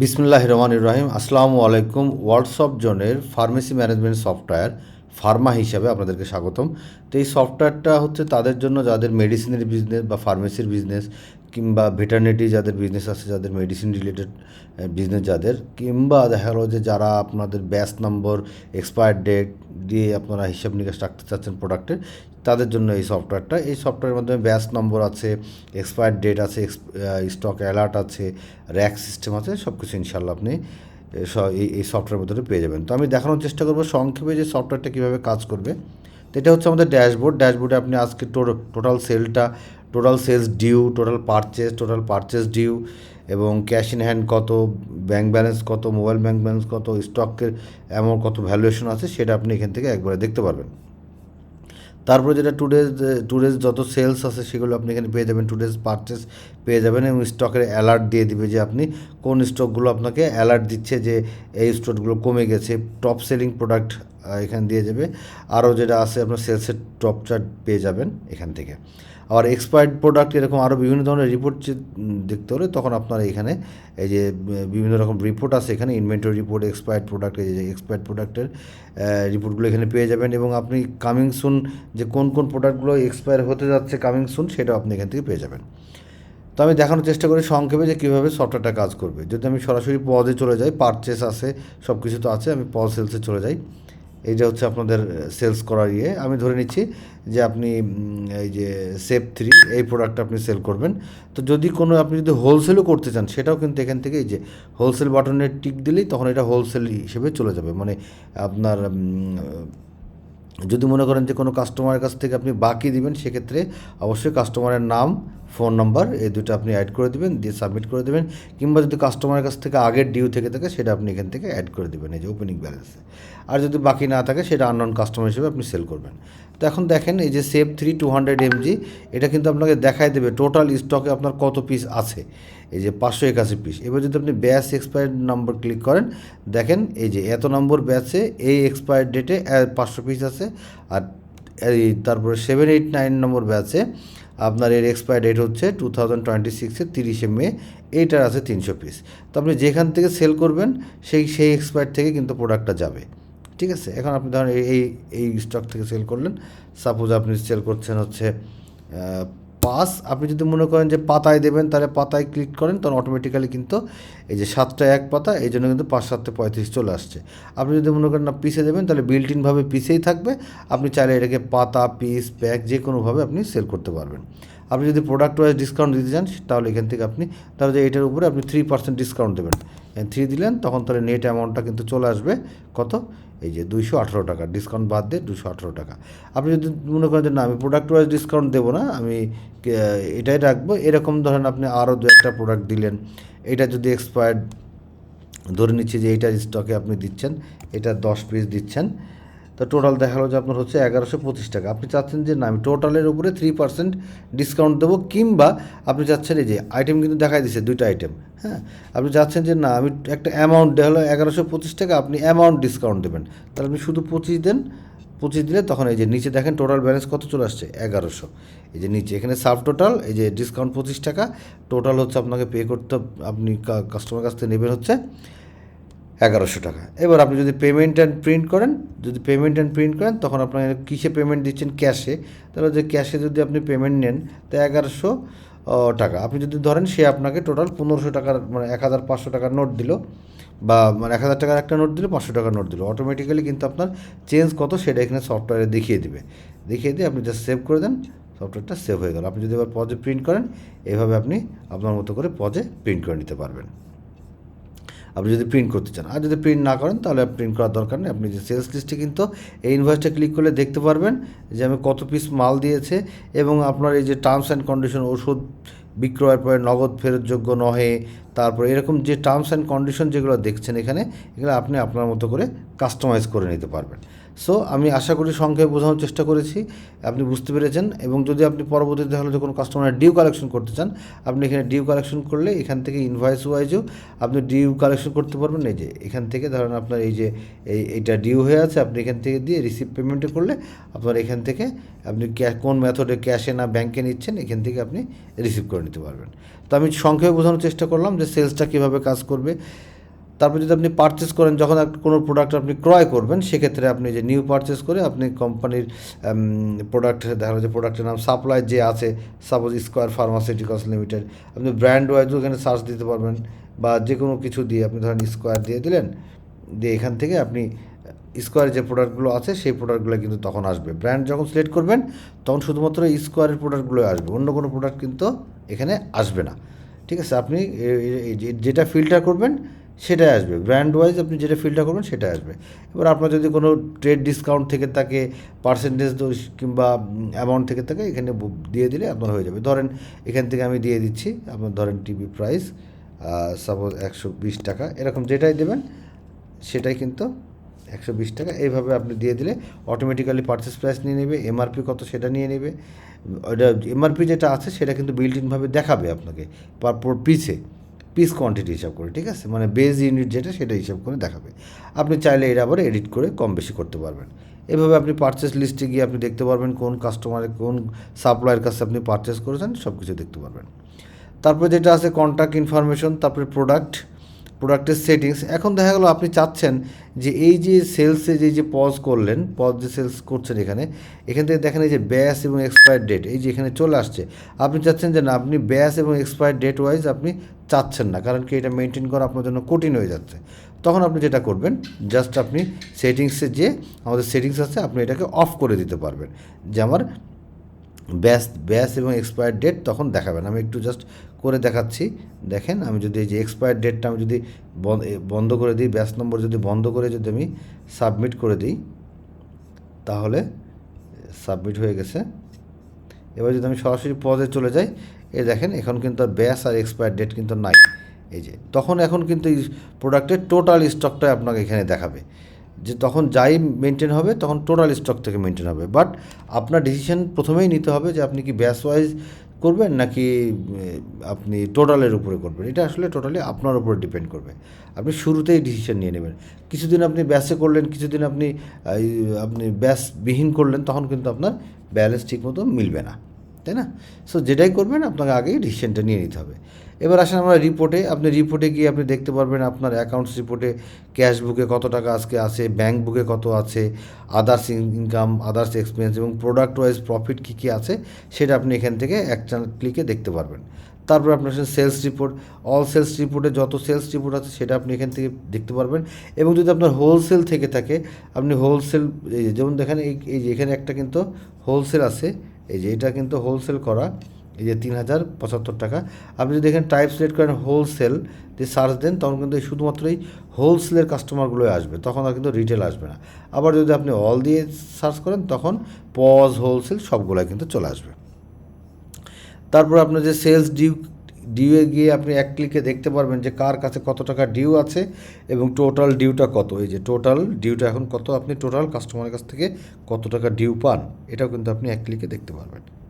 বিসমুল্লাহ রহমান ইব্রাহিম আসসালামু আলাইকুম। হোয়াটসঅ্যাপ জোনের ফার্মেসি ম্যানেজমেন্ট সফটওয়্যার ফার্মা হিসাবে আপনাদেরকে স্বাগতম। তো এই সফটওয়্যারটা হচ্ছে তাদের জন্য যাদের মেডিসিনের বিজনেস বা ফার্মেসির বিজনেস কিংবা ভেটারনিটি যাদের বিজনেস আছে, যাদের মেডিসিন রিলেটেড বিজনেস যাদের, কিংবা দেখা গেলো যে যারা আপনাদের ব্যাস নম্বর এক্সপায়ার ডেট দিয়ে আপনারা হিসাব নিকাশ রাখতে চাচ্ছেন প্রোডাক্টের তাদের জন্য এই সফটওয়্যারটা এই সফটওয়্যারের মাধ্যমে ব্যাস নম্বর আছে এক্সপায়ার ডেট আছে স্টক অ্যালার্ট আছে র্যাক সিস্টেম আছে সব কিছু ইনশাল্লাহ আপনি এই এই সফটওয়্যার মধ্যে পেয়ে যাবেন। তো আমি দেখানোর চেষ্টা করব সংক্ষেপে যে সফটওয়্যারটা কীভাবে কাজ করবে। এটা হচ্ছে আমাদের ড্যাশবোর্ড ড্যাশবোর্ডে আপনি আজকে টোটাল সেলটা total sales due total purchase total purchase due এবং ক্যাশ ইন হ্যান্ড কত ব্যাঙ্ক ব্যালেন্স কত মোবাইল ব্যাঙ্ক ব্যালেন্স কত স্টকের অ্যামাউন্ট কত ভ্যালুয়েশন আছে সেটা আপনি এখান থেকে একবারে দেখতে পারবেন। তারপরে যেটা টু ডেজ টু ডেজ যত সেলস আছে সেগুলো আপনি এখানে পেয়ে যাবেন টু ডেজ পারচেস পেয়ে যাবেন এবং স্টকের অ্যালার্ট দিয়ে দিবে যে আপনি কোন স্টকগুলো আপনাকে অ্যালার্ট দিচ্ছে যে এই স্টকগুলো কমে গেছে টপ সেলিং প্রোডাক্ট এখানে দিয়ে যাবে। আরও যেটা আছে আপনার সেলসের টপ চার্ট পেয়ে যাবেন এখান থেকে। আবার এক্সপায়ার্ড প্রোডাক্ট এরকম আরও বিভিন্ন ধরনের রিপোর্ট দেখতে হলে তখন আপনারা এখানে এই যে বিভিন্ন রকম রিপোর্ট আছে এখানে ইনভেন্টরি রিপোর্ট এক্সপায়ার্ড প্রোডাক্ট এই যে এক্সপায়ার্ড প্রোডাক্টের রিপোর্টগুলো এখানে পেয়ে যাবেন এবং আপনি কামিং সুন যে কোন কোন প্রোডাক্টগুলো এক্সপায়ার হতে যাচ্ছে কামিং সুন সেটাও আপনি এখান থেকে পেয়ে যাবেন। তো আমি দেখানোর চেষ্টা করি সংক্ষেপে যে কীভাবে সফটওয়্যারটা কাজ করবে। যদি আমি সরাসরি পদে চলে যাই পারচেস আছে সব কিছু তো আছে, আমি পজ সেলসে চলে যাই। এইটা হচ্ছে আপনাদের সেলস করার ইয়ে। আমি ধরে নিচ্ছি যে আপনি এই যে সেফ থ্রি এই প্রোডাক্টটা আপনি সেল করবেন। তো যদি কোনো, আপনি যদি হোলসেলও করতে চান, সেটাও কিন্তু এখান থেকে এই যে হোলসেল বাটনের টিক দিলেই তখন এটা হোলসেল হিসেবে চলে যাবে। মানে আপনার যদি মনে করেন যে কোনো কাস্টমারের কাছ থেকে আপনি বাকি দিবেন, সেক্ষেত্রে অবশ্যই কাস্টমারের নাম ফোন নাম্বার, এই দুটো আপনি অ্যাড করে দিবেন, দিয়ে সাবমিট করে দেবেন, কিংবা যদি কাস্টমারের কাছ থেকে আগের ডিউ থেকে থাকে, সেটা আপনি এখান থেকে অ্যাড করে দেবেন, এই যে ওপেনিং ব্যালেন্সে আর যদি বাকি না থাকে, সেটা আননোন কাস্টমার হিসেবে আপনি সেল করবেন। তো এখন দেখেন, এই যে save three two hundred MG এটা কিন্তু আপনাকে দেখাই দেবে টোটাল স্টকে আপনার কত পিস আছে। এই যে পাঁচশো একাশি পিস এবার যদি আপনি ব্যাস এক্সপায়ার নাম্বার ক্লিক করেন, দেখেন, এই যে এত নম্বর ব্যাচে এই এক্সপায়ার ডেটে পাঁচশো পিস আছে, আর এই তারপরে সেভেন এইট নাইন নম্বর ব্যাচে আপনার এর এক্সপায়ার ডেট হচ্ছে টু থাউজেন্ড টোয়েন্টি সিক্সের তিরিশে মে, এইটার আছে তিনশো পিস তো আপনি যেখান থেকে সেল করবেন, সেই সেই এক্সপায়ার থেকে কিন্তু প্রোডাক্টটা যাবে। ঠিক আছে? এখন আপনি ধরেন এই এই স্টক থেকে সেল করলেন। সাপোজ আপনি সেল করছেন হচ্ছে পাস। আপনি যদি মনে করেন যে পাতায় দেবেন, তাহলে পাতায় ক্লিক করেন, তখন অটোমেটিক্যালি কিন্তু এই যে সাতটা এক পাতা, এই জন্য কিন্তু পাঁচ সাতটা পঁয়ত্রিশ চলে আসছে। আপনি যদি মনে করেন না পিসে দেবেন, তাহলে বিল্ট ইনভাবে পিসেই থাকবে। আপনি চাইলে এটাকে পাতা পিস প্যাক যে কোনোভাবে আপনি সেল করতে পারবেন। আপনি যদি প্রোডাক্ট ওয়াইজ ডিসকাউন্ট দিতে চান, তাহলে এখান থেকে আপনি, তাহলে এটার উপরে আপনি থ্রি পার্সেন্ট ডিসকাউন্ট দেবেন। থ্রি দিলেন, তখন তাহলে নেট অ্যামাউন্টটা কিন্তু চলে আসবে। কত? এই যে দুইশো আঠেরো টাকা। ডিসকাউন্ট বাদ দিয়ে দুশো আঠেরো টাকা। আপনি যদি মনে করেন যে, না, আমি প্রোডাক্ট ওয়াইজ ডিসকাউন্ট দেবো না, আমি এটাই রাখব। এরকম ধরেন আপনি আরও দু একটা প্রোডাক্ট দিলেন। এটা যদি এক্সপায়ার্ড ধরে নিচ্ছি যে এইটার স্টকে আপনি দিচ্ছেন, এটা দশ পিস দিচ্ছেন। তো টোটাল দেখা গেলো যে আপনার হচ্ছে এগারোশো পঁচিশ টাকা। আপনি চাচ্ছেন যে না, আমি টোটালের উপরে থ্রি পার্সেন্ট ডিসকাউন্ট দেবো, কিংবা আপনি চাচ্ছেন এই যে আইটেম কিন্তু দেখাই দিচ্ছে দুইটা আইটেম হ্যাঁ? আপনি চাচ্ছেন যে না, আমি একটা অ্যামাউন্ট হলো এগারোশো পঁচিশ টাকা, আপনি অ্যামাউন্ট ডিসকাউন্ট দেবেন। তাহলে আপনি শুধু পঁচিশ দেন, পঁচিশ দিলে তখন এই যে নিচে দেখেন টোটাল ব্যালেন্স কত চলে আসছে, এগারোশো। এই যে নিচে, এখানে সাব টোটাল এই যে ডিসকাউন্ট পঁচিশ টাকা টোটাল হচ্ছে আপনাকে পে করতে, আপনি কাস্টমার কাছ থেকে নেবেন হচ্ছে এগারোশো টাকা। এবার আপনি যদি পেমেন্ট অ্যান্ড প্রিন্ট করেন, যদি পেমেন্ট অ্যান্ড প্রিন্ট করেন, তখন আপনার কিসে পেমেন্ট দিচ্ছেন? ক্যাশে তাহলে যে ক্যাশে যদি আপনি পেমেন্ট নেন, তো এগারোশো টাকা। আপনি যদি ধরেন সে আপনাকে টোটাল পনেরোশো টাকার মানে এক হাজার পাঁচশো টাকার নোট দিল, বা মানে এক হাজার টাকার একটা নোট দিল, পাঁচশো টাকার নোট দিল। অটোমেটিক্যালি কিন্তু আপনার চেঞ্জ কত সেটা এখানে সফটওয়্যারে দেখিয়ে দিবে। দেখিয়ে দিয়ে আপনি জাস্ট সেভ করে দেন সফটওয়্যারটা সেভ হয়ে গেল। আপনি যদি এবার পজে প্রিন্ট করেন, এভাবে আপনি আপনার মতো করে পজে প্রিন্ট করে নিতে পারবেন। আপনি যদি প্রিন্ট করতে চান। আর যদি প্রিন্ট না করেন, তাহলে প্রিন্ট করার দরকার নেই। আপনি যে সেলস লিস্টে কিন্তু এই ইনভয়েসটা ক্লিক করলে দেখতে পারবেন যে আমি কত পিস মাল দিয়েছে এবং আপনার এই যে টার্মস অ্যান্ড কন্ডিশন ওষুধ বিক্রয়ের পরে নগদ ফেরতযোগ্য নহে, তারপর এরকম যে টার্মস অ্যান্ড কন্ডিশন যেগুলো দেখছেন এখানে, এগুলো আপনি আপনার মতো করে কাস্টমাইজ করে নিতে পারবেন। সো আমি আশা করি সংক্ষেপে বোঝানোর চেষ্টা করেছি। আপনি বুঝতে পেরেছেন এবং যদি আপনি পরবর্তীতে হলে যখন কাস্টমার ডিউ কালেকশন করতে চান, আপনি এখানে ডিউ কালেকশন করলে এখান থেকে ইনভয়েস ওয়াইজও আপনি ডিউ কালেকশন করতে পারবেন। এই যে এখান থেকে ধরেন আপনার এই যে এই, এইটা ডিউ হয়ে আছে, আপনি এখান থেকে দিয়ে রিসিভ পেমেন্টে করলে আপনার এখান থেকে আপনি কোন মেথডে ক্যাশে না ব্যাংকে নিচ্ছেন, এখান থেকে আপনি রিসিভ করে নিতে পারবেন। তো আমি সংক্ষেপে বোঝানোর চেষ্টা করলাম যে সেলসটা কীভাবে কাজ করবে। তারপর যদি আপনি পারচেস করেন, যখন কোনো প্রোডাক্ট আপনি ক্রয় করবেন, সেক্ষেত্রে আপনি যে নিউ পারচেস করে আপনি কোম্পানির প্রোডাক্ট দেখা যাচ্ছে প্রোডাক্টের নাম সাপ্লাই যে আছে সাপোজ স্কোয়ার ফার্মাসিউটিক্যালস লিমিটেড আপনি ব্র্যান্ড ওয়াইজও এখানে সার্চ দিতে পারবেন বা যে কোনো কিছু দিয়ে আপনি ধরেন স্কোয়ার দিয়ে দিলেন, দিয়ে এখান থেকে আপনি স্কোয়ারের যে প্রোডাক্টগুলো আছে, সেই প্রোডাক্টগুলো কিন্তু তখন আসবে। ব্র্যান্ড যখন সিলেক্ট করবেন, তখন শুধুমাত্র স্কোয়ারের প্রোডাক্টগুলো আসবে, অন্য কোনো প্রোডাক্ট কিন্তু এখানে আসবে না। ঠিক আছে? আপনি যেটা ফিল্টার করবেন সেটাই আসবে। ব্র্যান্ড ওয়াইজ আপনি যেটা ফিল্টার করবেন সেটাই আসবে। এবার আপনার যদি কোনো ট্রেড ডিসকাউন্ট থেকে থাকে পার্সেন্টেজ দোষ কিংবা অ্যামাউন্ট থেকে থাকে এখানে দিয়ে দিলে আপনার হয়ে যাবে। ধরেন এখান থেকে আমি দিয়ে দিচ্ছি, আপনার ধরেন টিভি প্রাইস সাপোজ একশো বিশ টাকা, এরকম যেটাই দেবেন, সেটাই কিন্তু একশো বিশ টাকা। এইভাবে আপনি দিয়ে দিলে অটোমেটিক্যালি পারচেস প্রাইস নিয়ে নেবে এমআরপি কত সেটা নিয়ে নেবে। ওটা এমআরপি যেটা আছে সেটা কিন্তু বিল্ট ইনভাবে দেখাবে আপনাকে পার পিসে পিস কোয়ান্টিটি হিসাব করে, ঠিক আছে? মানে বেজ ইউনিট যেটা সেটা হিসাব করে দেখাবে। আপনি চাইলে এটা আবার এডিট করে কম বেশি করতে পারবেন। এভাবে আপনি পারচেস লিস্টে গিয়ে আপনি দেখতে পারবেন কোন কাস্টমারের কোন সাপ্লায়ের কাছে আপনি পারচেস করেছেন সব কিছু দেখতে পারবেন। তারপরে যেটা আছে কন্ট্যাক্ট ইনফরমেশন তারপরে প্রোডাক্ট প্রোডাক্টের সেটিংস এখন দেখা গেলো আপনি চাচ্ছেন যে এই যে সেলসে যে যে পজ করলেন পজ যে সেলস করছেন এখানে, এখান থেকে দেখেন এই যে ব্যাস এবং এক্সপায়ার ডেট এই যে এখানে চলে আসছে। আপনি চাচ্ছেন যে না, আপনি ব্যাস এবং এক্সপায়ার ডেট ওয়াইজ আপনি চাচ্ছেন না, কারণ কি এটা মেনটেন করা আপনার জন্য কঠিন হয়ে যাচ্ছে। তখন আপনি যেটা করবেন জাস্ট আপনি সেটিংসে যে, আমাদের সেটিংস আছে, আপনি এটাকে অফ করে দিতে পারবেন। যে আমার ব্যাস ব্যাস এবং এক্সপায়ার ডেট তখন দেখাবেন। আমি একটু জাস্ট করে দেখাচ্ছি। দেখেন, আমি যদি এই যে এক্সপায়ার ডেটটা আমি যদি বন্ধ করে দিই ব্যাস নম্বর যদি বন্ধ করে যদি আমি সাবমিট করে দিই, তাহলে সাবমিট হয়ে গেছে। এবার যদি আমি সরাসরি পদে চলে যাই এ দেখেন, এখন কিন্তু ব্যাস আর এক্সপায়ার ডেট কিন্তু নাই। এই যে, তখন এখন কিন্তু এই প্রোডাক্টের টোটাল স্টকটা আপনাকে এখানে দেখাবে। যে তখন যাই মেনটেন হবে, তখন টোটাল স্টক থেকে মেনটেন হবে। বাট আপনার ডিসিশন প্রথমেই নিতে হবে যে আপনি কি ব্যাস ওয়াইজ করবেন নাকি আপনি টোটালের উপরে করবেন। এটা আসলে টোটালি আপনার উপরে ডিপেন্ড করবে। আপনি শুরুতেই ডিসিশন নিয়ে নেবেন। কিছুদিন আপনি ব্যাসে করলেন, কিছুদিন আপনি আপনি ব্যাসবিহীন করলেন, তখন কিন্তু আপনার ব্যালেন্স ঠিকমতো মিলবে না। তাই না? সো যেটাই করবেন, আপনাকে আগেই ডিসিশনটা নিয়ে নিতে হবে। এবার আসেন আমরা রিপোর্টে আপনি রিপোর্টে গিয়ে আপনি দেখতে পারবেন আপনার অ্যাকাউন্টস রিপোর্টে ক্যাশ বুকে কত টাকা আজকে আছে ব্যাংক বুকে কত আছে আদার্স ইনকাম আদার্স এক্সপেন্স এবং প্রোডাক্ট ওয়াইজ প্রফিট কী কী আছে, সেটা আপনি এখান থেকে এক ক্লিকে দেখতে পারবেন। তারপর আপনার সেলস রিপোর্ট অল সেলস রিপোর্টে যত সেলস রিপোর্ট আছে, সেটা আপনি এখান থেকে দেখতে পারবেন। এবং যদি আপনার হোলসেল থেকে থাকে, আপনি হোলসেল যেমন দেখেন, এই এই যে এখানে একটা কিন্তু হোলসেল আছে এই যে এটা কিন্তু হোলসেল করা, এই যে তিন হাজার পঁচাত্তর টাকা। আপনি যদি এখানে টাইপ সিলেক্ট করেন হোলসেল যে সার্চ দেন, তখন কিন্তু শুধুমাত্র এই হোলসেলের কাস্টমারগুলোই আসবে, তখন আর কিন্তু রিটেল আসবে না। আবার যদি আপনি অল দিয়ে সার্চ করেন, তখন পজ হোলসেল সবগুলোই কিন্তু চলে আসবে। তারপর আপনার যে সেলস ডিউ ডিউয়ে গিয়ে আপনি এক ক্লিকে দেখতে পারবেন যে কার কাছে কত টাকা ডিউ আছে এবং টোটাল ডিউটা কত। এই যে টোটাল ডিউটা এখন কত? আপনি টোটাল কাস্টমারের কাছ থেকে কত টাকা ডিউ পান? এটাও কিন্তু আপনি এক ক্লিকে দেখতে পারবেন।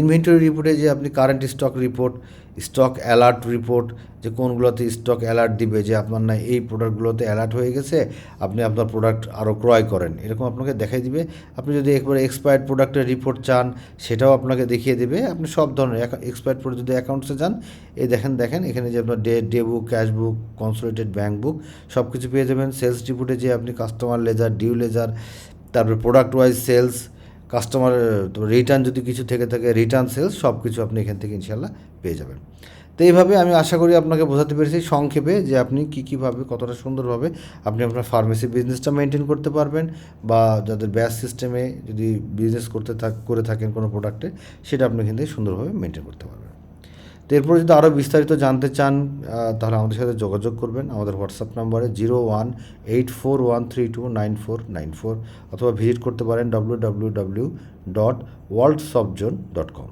ইনভেন্টরি রিপোর্টে যে আপনি current stock report stock alert report যে কোনগুলোতে স্টক অ্যালার্ট দিবে, যে আপনার না এই প্রোডাক্টগুলোতে অ্যালার্ট হয়ে গেছে, আপনি আপনার প্রোডাক্ট আরও ক্রয় করেন। এরকম আপনাকে দেখাই দিবে। আপনি যদি একবারে এক্সপায়ার্ড প্রোডাক্টের রিপোর্ট চান, সেটাও আপনাকে দেখিয়ে দেবে। আপনি সব ধরনের এক্সপায়ার্ড প্রোডাক্ট যদি অ্যাকাউন্টসে যান এই দেখেন দেখেন, এখানে যে আপনার day day book cash book consolidated bank book সব কিছু পেয়ে যাবেন। সেলস রিপোর্টে যে আপনি কাস্টমার লেজার ডিউ লেজার তারপরে product wise sales customer return যদি কিছু থেকে থাকে রিটার্ন সেলস সব কিছু আপনি এখান থেকে ইনশাল্লাহ পেয়ে যাবেন। তো এইভাবে আমি আশা করি আপনাকে বোঝাতে পেরেছি সংক্ষেপে যে আপনি কী কীভাবে কতটা সুন্দরভাবে আপনি আপনার ফার্মেসি বিজনেসটা মেনটেন করতে পারবেন বা যাদের ব্যাস সিস্টেমে যদি বিজনেস করতে থাক, করে থাকেন কোনো প্রোডাক্টে সেটা আপনি এখান থেকে সুন্দরভাবে মেনটেন করতে পারবেন। এরপর যদি আরও বিস্তারিত জানতে চান তাহলে আমাদের সাথে যোগাযোগ করবেন। আমাদের হোয়াটসঅ্যাপ নম্বরে zero one eight four one three two nine four nine four অথবা ভিজিট করতে পারেন W W W dot world soft zone dot com